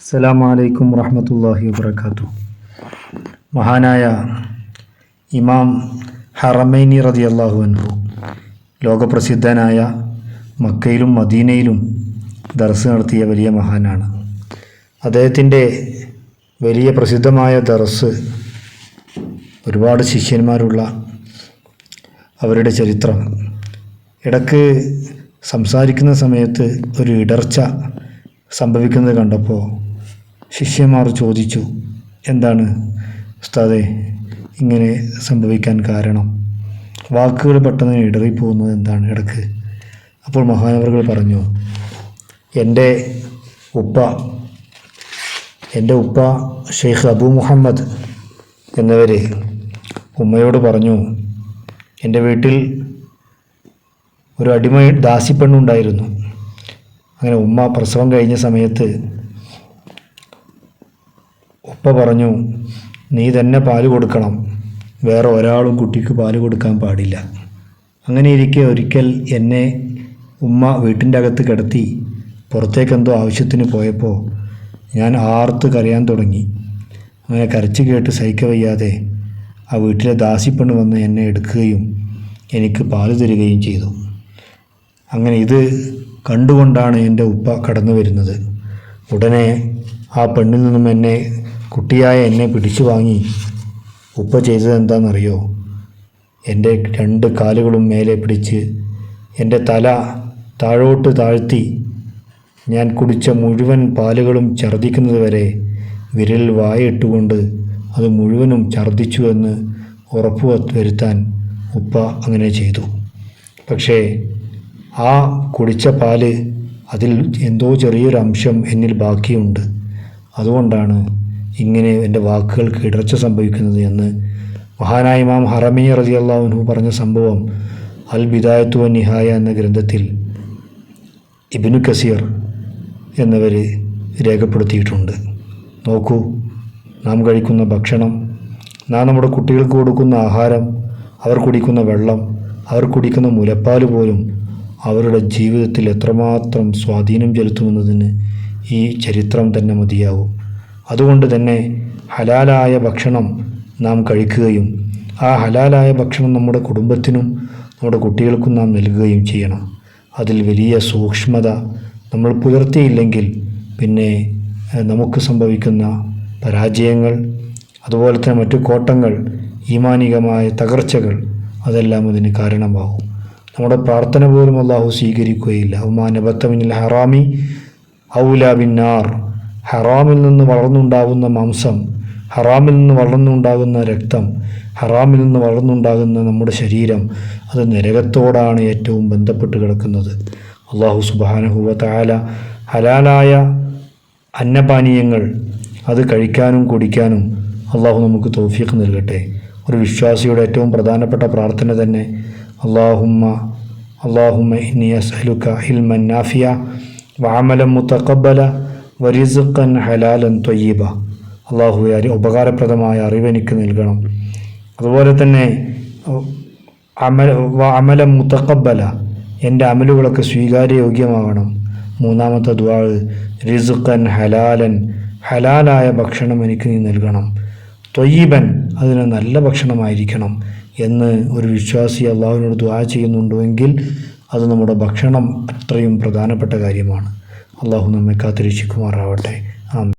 അസ്സലാമു വലൈക്കും വറഹമത്തല്ലാഹി വബറകാതുഹു. മഹാനായ ഇമാം ഹറമൈനി റതി അള്ളാഹു അൻഹു ലോകപ്രസിദ്ധനായ മക്കയിലും മദീനയിലും ദർസ് നടത്തിയ വലിയ മഹാനാണ്. അദ്ദേഹത്തിന്റെ വലിയ പ്രസിദ്ധമായ ദർസ് ഒരുപാട് ശിഷ്യന്മാരുള്ള അവരുടെ ചരിത്രം. ഇടയ്ക്ക് സംസാരിക്കുന്ന സമയത്ത് ഒരു ഇടർച്ച സംഭവിക്കുന്നത് കണ്ടപ്പോൾ ശിഷ്യന്മാർ ചോദിച്ചു എന്താണ് ഉസ്താദെ ഇങ്ങനെ സംഭവിക്കാൻ കാരണം? വാക്കുകൾ പെട്ടെന്ന് ഇടറിപ്പോകുന്നത് എന്താണ് ഇടയ്ക്ക്? അപ്പോൾ മഹാനവറുകൾ പറഞ്ഞു എന്റെ ഉപ്പ എന്റെ ഉപ്പ ഷെയ്ഖ് അബു മുഹമ്മദ് എന്നിവർ ഉമ്മയോട് പറഞ്ഞു എന്റെ വീട്ടിൽ ഒരു അടിമ ദാസിപ്പെണ്ണുണ്ടായിരുന്നു അങ്ങനെ ഉമ്മ പ്രസവം കഴിഞ്ഞ സമയത്ത് ഉപ്പ പറഞ്ഞു നീ തന്നെ പാൽ കൊടുക്കണം. വേറെ ഒരാളും കുട്ടിക്ക് പാൽ കൊടുക്കാൻ പാടില്ല. അങ്ങനെ ഇരിക്കെ ഒരിക്കൽ എന്നെ ഉമ്മ വീട്ടിന്റെ അകത്ത് കിടത്തി പുറത്തേക്കെന്തോ ആവശ്യത്തിന് പോയപ്പോൾ ഞാൻ ആർത്ത് കരയാൻ തുടങ്ങി. അങ്ങനെ കരച്ചു കേട്ട് സഹിക്ക വയ്യാതെ ആ വീട്ടിലെ ദാസിപ്പെണ്ണ് വന്ന് എന്നെ എടുക്കുകയും എനിക്ക് പാൽ തരികയും ചെയ്തു. അങ്ങനെ ഇത് കണ്ടുകൊണ്ടാണ് എന്റെ ഉപ്പ കടന്നു വരുന്നത് ഉടനെ ആ പെണ്ണിൽ നിന്നും എന്നെ കുട്ടിയായ എന്നെ പിടിച്ചു വാങ്ങി. ഉപ്പ ചെയ്തത് എന്താണെന്നറിയോ? എന്റെ രണ്ട് കാലുകളും മേലെ പിടിച്ച് എന്റെ തല താഴോട്ട് താഴ്ത്തി ഞാൻ കുടിച്ച മുഴുവൻ പാലുകളും ഛർദ്ദിക്കുന്നതുവരെ വിരൽ വായിട്ടുകൊണ്ട് അത് മുഴുവനും ഛർദ്ദിച്ചു ഉറപ്പ് വരുത്താൻ ഉപ്പ അങ്ങനെ ചെയ്തു. പക്ഷേ ആ കുടിച്ച പാൽ അതിൽ എന്തോ ചെറിയൊരു അംശം എന്നിൽ ബാക്കിയുണ്ട്. അതുകൊണ്ടാണ് ഇങ്ങനെ എന്റെ വാക്കുകൾക്ക് ഇടർച്ച സംഭവിക്കുന്നത് എന്ന് മഹാനായ ഇമാം ഹറമി റതി അള്ളാഹുനു പറഞ്ഞ സംഭവം അൽ ബിദായത്തു നിഹായ എന്ന ഗ്രന്ഥത്തിൽ ഇബിനു കസീർ എന്നിവർ രേഖപ്പെടുത്തിയിട്ടുണ്ട്. നോക്കൂ നാം കഴിക്കുന്ന ഭക്ഷണം നാം നമ്മുടെ കുട്ടികൾക്ക് കൊടുക്കുന്ന ആഹാരം അവർ കുടിക്കുന്ന വെള്ളം അവർ കുടിക്കുന്ന മുലപ്പാൽ പോലും അവരുടെ ജീവിതത്തിൽ എത്രമാത്രം സ്വാധീനം ചെലുത്തുമെന്നതിന് ഈ ചരിത്രം തന്നെ മതിയാവും. അതുകൊണ്ട് തന്നെ ഹലാലായ ഭക്ഷണം നാം കഴിക്കുകയും ആ ഹലാലായ ഭക്ഷണം നമ്മുടെ കുടുംബത്തിനും നമ്മുടെ കുട്ടികൾക്കും നാം നൽകുകയും ചെയ്യണം. അതിൽ വലിയ സൂക്ഷ്മത നമ്മൾ പുലർത്തിയില്ലെങ്കിൽ പിന്നെ നമുക്ക് സംഭവിക്കുന്ന പരാജയങ്ങൾ അതുപോലെ തന്നെ മറ്റു കോട്ടങ്ങൾ ഈമാനികമായ തകർച്ചകൾ അതെല്ലാം അതിന് കാരണമാകും. നമ്മുടെ പ്രാർത്ഥന പോലും അള്ളാഹു സ്വീകരിക്കുകയില്ല. ഉമാനബത്തമിനിൽ ഹറാമി ഔലാബിൻ ബിന്നാർ. ഹറാമിൽ നിന്ന് വളർന്നുണ്ടാകുന്ന മാംസം ഹറാമിൽ നിന്ന് വളർന്നുണ്ടാകുന്ന രക്തം ഹറാമിൽ നിന്ന് വളർന്നുണ്ടാകുന്ന നമ്മുടെ ശരീരം അത് നരകത്തോടാണ് ഏറ്റവും ബന്ധപ്പെട്ട് കിടക്കുന്നത്. അള്ളാഹു സുബാനഹുവ ഹലാലായ അന്നപാനീയങ്ങൾ അത് കഴിക്കാനും കുടിക്കാനും അള്ളാഹു നമുക്ക് തൗഫീഖ് നൽകട്ടെ. ഒരു വിശ്വാസിയുടെ ഏറ്റവും പ്രധാനപ്പെട്ട പ്രാർത്ഥന തന്നെ അള്ളാഹുമ്മ അള്ളാഹുമ്മ ഇനി അസ്അലുക ഹിൽമൻ നാഫിയ വാമലം മുതഖബ്ബല വരിസുഖൻ ഹലാലൻ ത്വയ്യിബ അള്ളാഹു അരി ഉപകാരപ്രദമായ അറിവ് എനിക്ക് നൽകണം. അതുപോലെ തന്നെ അമല അമലം മുത്തക്കബല എന്റെ അമലുകളൊക്കെ സ്വീകാര്യയോഗ്യമാവണം. മൂന്നാമത്തെ ദ്വാൾ റിസുക്കൻ ഹലാലൻ. ഹലാലായ ഭക്ഷണം എനിക്ക് നീ നൽകണം. തൊയ്യബൻ അതിന് നല്ല ഭക്ഷണമായിരിക്കണം എന്ന് ഒരു വിശ്വാസി അള്ളാഹുവിനോട് ദ്വാ ചെയ്യുന്നുണ്ടെങ്കിൽ അത് നമ്മുടെ ഭക്ഷണം അത്രയും പ്രധാനപ്പെട്ട കാര്യമാണ്. അള്ളാഹു നമ്മെ കാത്തിരക്ഷിക്കുമാറാവട്ടെ ആമീൻ